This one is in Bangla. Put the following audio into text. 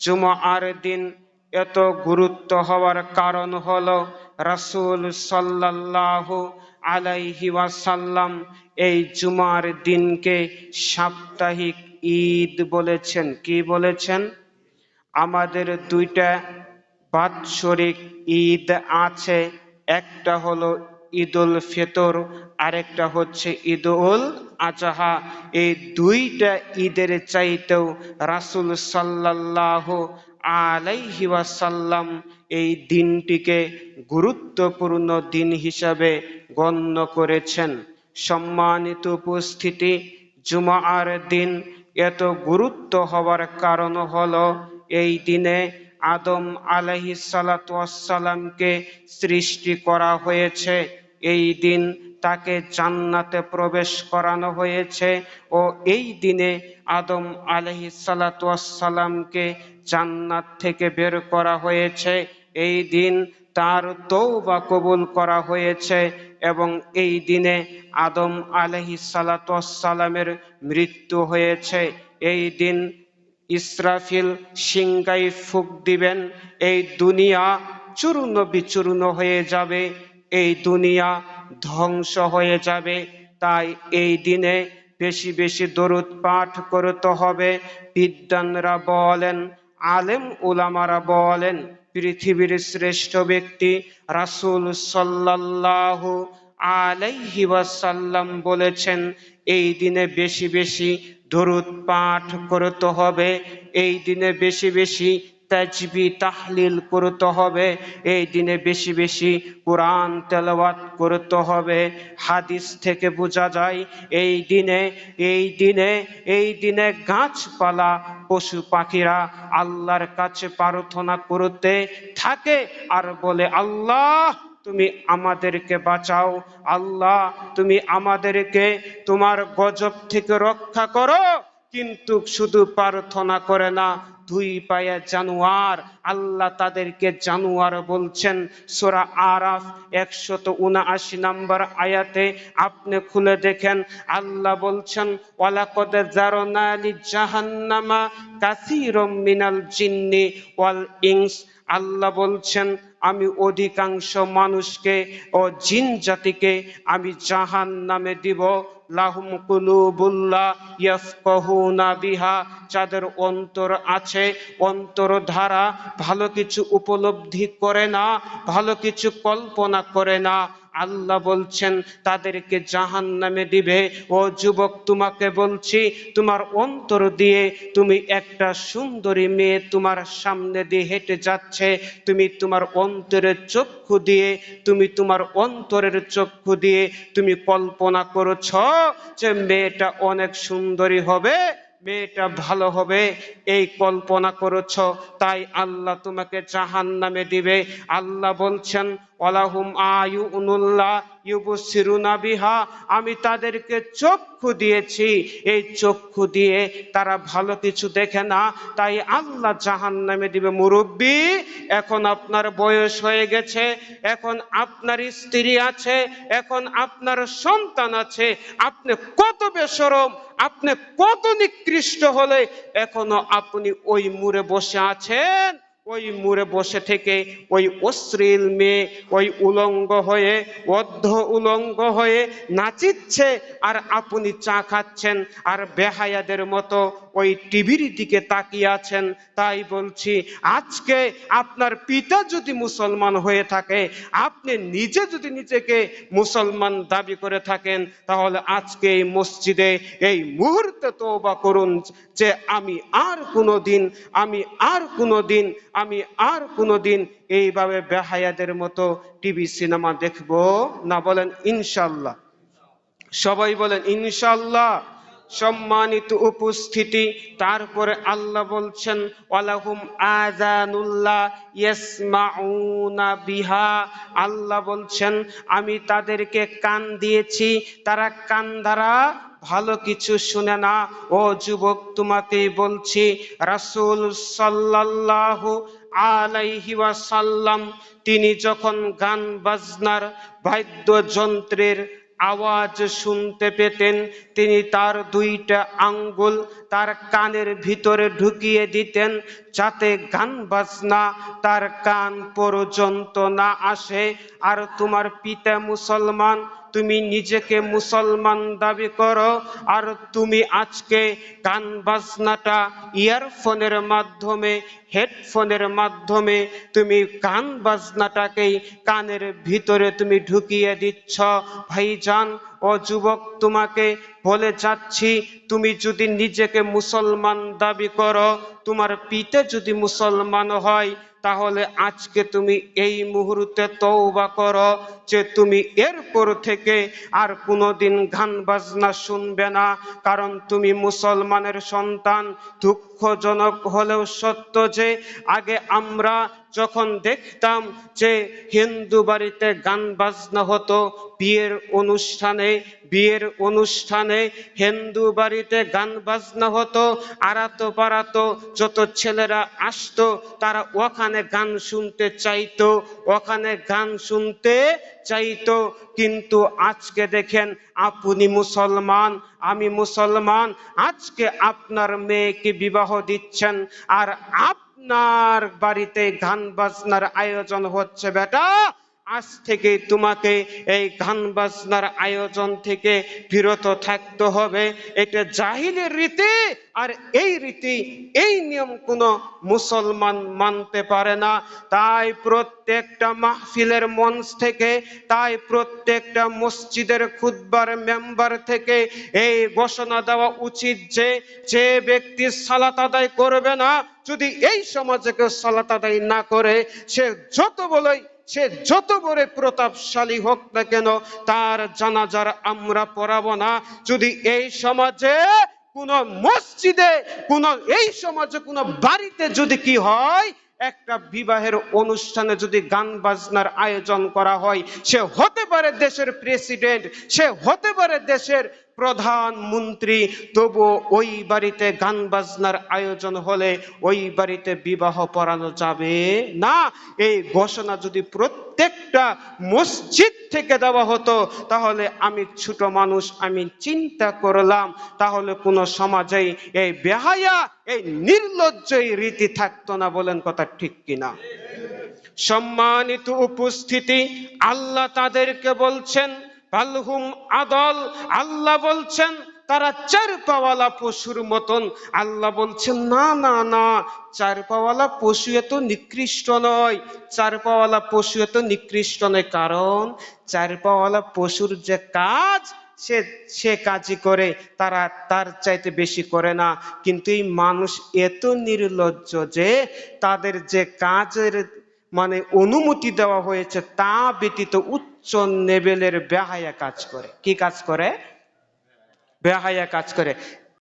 জুমার দিন এত গুরুত্ব হওয়ার কারণ হল রাসূল সাল্লাল্লাহু আলাইহি ওয়াসাল্লাম এই জুমার দিনকে সাপ্তাহিক ঈদ বলেছেন। কি বলেছেন? আমাদের দুইটা বাৎসরিক ঈদ আছে, একটা হলো ঈদুল ফেতর, আরেকটা হচ্ছে ঈদুল আজহা। এই দুইটা ঈদের চাইতেও রাসূল সাল্লাল্লাহু আলাইহি ওয়াসাল্লাম এই দিনটিকে গুরুত্বপূর্ণ দিন হিসাবে গণ্য করেছেন। সম্মানিত উপস্থিতি, জুমার দিন এত গুরুত্ব হওয়ার কারণ হলো এই দিনে আদম আলাহি সালাতামকে সৃষ্টি করা হয়েছে। এই দিন তাকে জান্নাতে প্রবেশ করানো হয়েছে ও এই দিনে আদম আলহি সালাতামকে জান্নাত থেকে বের করা হয়েছে। এই দিন তার তৌবা কবুল করা হয়েছে এবং এই দিনে আদম আলহি সালাতামের মৃত্যু হয়েছে। এই দিন ইসরাফিল সিংগাই ফুক দিবেন, এই দুনিয়া চূর্ণ বিচূর্ণ হয়ে যাবে, এই দুনিয়া ধ্বংস হয়ে যাবে। তাই এই দিনে বেশি বেশি দরুদ পাঠ করতে হবে। বিদ্যানরা বলেন, আলেম উলামারা বলেন, পৃথিবীর শ্রেষ্ঠ ব্যক্তি রাসূল সাল্লাল্লাহু আলাইহি ওয়াসাল্লাম বলেছেন, এই দিনে বেশি বেশি দরুদ পাঠ করতে হবে। এই দিনে বেশি বেশি তাজবি, তাহলিল করতে হবে। এই দিনে বেশি বেশি কোরআন তেলাওয়াত করতে হবে। হাদিস থেকে বোঝা যায়, এই দিনে এই দিনে এই দিনে গাছপালা, পশু পাখিরা আল্লাহর কাছে প্রার্থনা করতে থাকে আর বলে, আল্লাহ তুমি আমাদেরকে বাঁচাও। আল্লাহ, তুমি আমাদেরকে তোমার গজব থেকে রক্ষা করো। কিন্তু শুধু প্রার্থনা করে না, দুই পায়ে জানুয়ার। আল্লাহ তাদেরকে জানুয়ার বলছেন, সোরা আরাফ একশত উনআশি নম্বর আয়াতে আপনি খুলে দেখেন, আল্লাহ বলছেন, ওয়ালাকদ জারনা লি জাহান্নামা কাসীরম মিনাল জিন্নি ওয়াল ইনস। আল্লাহ বলছেন আমি অধিকাংশ মানুষকে ও জিন জাতিকে আমি জাহান নামে দিব। লাহুম কুলুবুল্লাহ ইয়াফকাহুনা বিহা, যাদের অন্তর আছে অন্তর ধারা ভালো কিছু উপলব্ধি করে না, ভালো কিছু কল্পনা করে না। আল্লাহ বলছেন, তাদেরকে জাহান নামে দিবে। ও যুবক, তোমাকে বলছি, তোমার অন্তর দিয়ে তুমি একটা সুন্দরী মেয়ে তোমার সামনে দিয়ে হেঁটে যাচ্ছে। তুমি তোমার অন্তরের চক্ষু দিয়ে, তুমি তোমার অন্তরের চক্ষু দিয়ে তুমি কল্পনা করছ যে মেয়েটা অনেক সুন্দরী হবে, মেয়েটা ভালো হবে। এই কল্পনা করেছ, তাই আল্লাহ তোমাকে জাহান নামে দিবে। আল্লাহ বলছেন ওলাহুম আয়ু উনুল্লাহ ইউবসিরুনা বিহা। আমি তাদেরকে চক্ষু দিয়েছি। এই চক্ষু দিয়ে তারা ভালো কিছু দেখে না। তাই আল্লাহ জাহান নামে দিবে, মুরব্বী, এখন আপনার বয়স হয়ে গেছে। এখন আপনার স্ত্রী আছে। এখন আপনার সন্তান আছে। আপনি কত বেসরম আপনি কত নিকৃষ্ট হলে এখনও আপনি ওই মুড়ে বসে আছেন? ওই মুড়ে বসে থেকে ওই অশ্লীল মেয়ে, ওই উলঙ্গ হয়ে, অর্ধ উলঙ্গ হয়ে নাচিচ্ছে আর আপনি চা খাচ্ছেন আর বেহায়াদের মতো ওই টিভির দিকে তাকিয়ে আছেন, তাই বলছি, আজকে আপনার পিতা যদি মুসলমান হয়ে থাকে, আপনি নিজে যদি নিজেকে মুসলমান দাবি করে থাকেন, তাহলে আজকে এই মসজিদে এই মুহূর্তে তওবা করুন যে আমি আর কোনো দিন আমি আর কোনো দিন আমি আর কোনো দিন এইভাবে বেহায়াদের মতো টিভি, সিনেমা দেখব না বলেন ইনশাল্লাহ। সবাই বলেন ইনশাল্লাহ। সম্মানিত উপস্থিতি। তারপরে আল্লাহ বলছেন, ওয়ালাহুম আযানুল্লাহ ইয়াসমাউনা বিহা। আল্লাহ বলছেন, আমি তাদেরকে কান দিয়েছি, তারা কান দ্বারা ভালো কিছু শুনে না। ও যুবক তোমাকে বলছি, রাসূল সাল্লাল্লাহু আলাইহি ওয়াসাল্লাম, তিনি যখন গান বাজনার বাদ্যযন্ত্রের আওয়াজ শুনতে পেতেন। তিনি তার দুইটা আঙ্গুল তার কানের ভিতরে ঢুকিয়ে দিতেন যাতে গান বাজনা তার কান পর্যন্ত না আসে। আর তোমার পিতা মুসলমান তুমি নিজেকে মুসলমান দাবি করো, আর তুমি আজকে গান বাজনাটা ইয়ারফোনের মাধ্যমে, হেডফোনের মাধ্যমে তুমি গান বাজনাটাকেই কানের ভিতরে তুমি ঢুকিয়ে দিচ্ছ। ভাইজান ও যুবক, তোমাকে বলে যাচ্ছি, তুমি যদি নিজেকে মুসলমান দাবি করো, তোমার পিতা যদি মুসলমান হয় তাহলে আজকে তুমি এই মুহূর্তে তওবা করো যে তুমি এরপর থেকে আর কোনোদিন গান বাজনা শুনবে না। কারণ তুমি মুসলমানের সন্তান, দুঃখজনক হলেও সত্য যে আগে আমরা যখন দেখতাম যে হিন্দু বাড়িতে গান বাজনা হতো, বিয়ের অনুষ্ঠানে বিয়ের অনুষ্ঠানে হিন্দু বাড়িতে গান বাজনা হতো আড়াতো পাড়াতো যত ছেলেরা আসতো, তারা ওখানে গান শুনতে চাইতো, ওখানে গান শুনতে চাইতো। কিন্তু আজকে দেখেন, আপনি মুসলমান, আমি মুসলমান, আজকে আপনার মেয়েকে বিবাহ দিচ্ছেন, আর আপনার বাড়িতে গান বাজনার আয়োজন হচ্ছে বেটা। আজ থেকে তোমাকে এই গান বাজনার আয়োজন থেকে বিরত থাকতে হবে। এটা জাহিলের রীতি, আর এই রীতি, এই নিয়ম কোনো মুসলমান মানতে পারে না। তাই প্রত্যেকটা মাহফিলের মঞ্চ থেকে, তাই প্রত্যেকটা মসজিদের খুদ্বার মেম্বার থেকে এই ঘোষণা দেওয়া উচিত যে যে ব্যক্তি সালাত আদায় করবে না, যদি এই সমাজকে সালাত আদায় না করে, সে যত বলেই সে যত বড় প্রতাপশালী হোক না কেন, তার জানাজার আমরা পড়াবো না। যদি এই সমাজে কোন মসজিদে, কোন এই সমাজে, কোন বাড়িতে যদি কি হয়, একটা বিবাহের অনুষ্ঠানে যদি গান বাজনার আয়োজন করা হয়, সে হতে পারে দেশের প্রেসিডেন্ট, সে হতে পারে দেশের প্রধানমন্ত্রী তবু ওই বাড়িতে গান বাজনার আয়োজন হলে ওই বাড়িতে বিবাহ পড়ানো যাবে না। এই ঘোষণা যদি প্রত্যেকটা মসজিদ থেকে দেওয়া হতো, তাহলে আমি ছোট মানুষ, আমি চিন্তা করলাম, তাহলে কোনো সমাজেই এই বেহায়া, এই নির্লজ্জ রীতি থাকতো না বলেন কথা ঠিক কিনা। সম্মানিত উপস্থিতি, আল্লাহ তাদেরকে বলছেন পালহুম আদল, আল্লাহ বলছেন, তারা চার পাওয়ালা পশুর মতন। আল্লাহ বলছেন, না না না, চার পাওয়ালা পশু এত নিকৃষ্ট নয়। চার পাওয়ালা পশু এত নিকৃষ্ট নয়। কারণ চার পাওয়ালা পশুর যে কাজ, সে সে কাজই করে, তারা তার চাইতে বেশি করে না। কিন্তু এই মানুষ এত নির্লজ্জ যে, তাদের যে কাজের মানে অনুমতি দেওয়া হয়েছে, তা ব্যতীত উচ্চ নেবেলের বেহায়া কাজ করে। কি কাজ করে? বেহায়া কাজ করে।